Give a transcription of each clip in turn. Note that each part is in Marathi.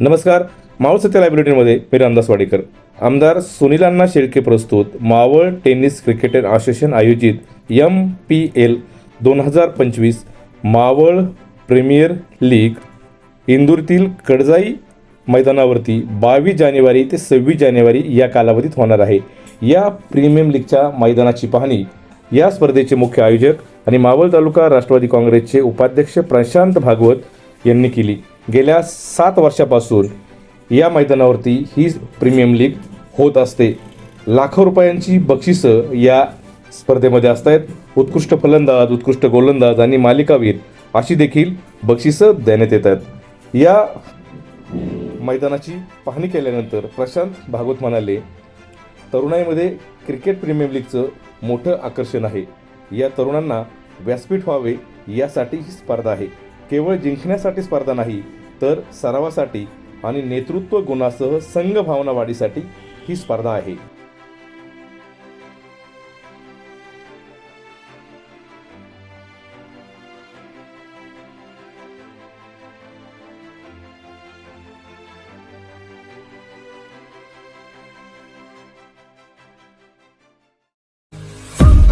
नमस्कार मावळ सत्य लायब्ररीमध्ये मी रामदास वाडेकर. आमदार सुनीलांना शेळके प्रस्तुत मावळ टेनिस क्रिकेटर असोसिएशन आयोजित एम पी एल दोन हजार पंचवीस मावळ प्रीमियर लीग इंदूरतील कडजाई मैदानावरती बावीस जानेवारी ते सव्वीस जानेवारी या कालावधीत होणार आहे. या प्रीमियम लीगच्या मैदानाची पाहणी या स्पर्धेचे मुख्य आयोजक आणि मावळ तालुका राष्ट्रवादी काँग्रेसचे उपाध्यक्ष प्रशांत भागवत यांनी केली. गेल्या सात वर्षापासून या मैदानावरती ही प्रीमियम लीग होत असते. लाखो रुपयांची बक्षिसं या स्पर्धेमध्ये असत आहेत उत्कृष्ट फलंदाज उत्कृष्ट गोलंदाज आणि मालिकावीर अशी देखील बक्षिसं देण्यात येतात. या मैदानाची पाहणी केल्यानंतर प्रशांत भागवत म्हणाले तरुणाईमध्ये क्रिकेट प्रीमियम लीगचं मोठं आकर्षण आहे. या तरुणांना व्यासपीठ व्हावे यासाठी ही स्पर्धा आहे. केवळ जिंकण्यासाठी स्पर्धा नाही तर सरावासाठी आणि नेतृत्व गुणासह संघ भावना वाढीसाठी ही स्पर्धा आहे.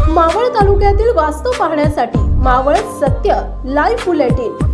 मावळ तालुक्यातील वास्तव पाहण्यासाठी मावळ सत्य लाईव्ह बुलेटिन.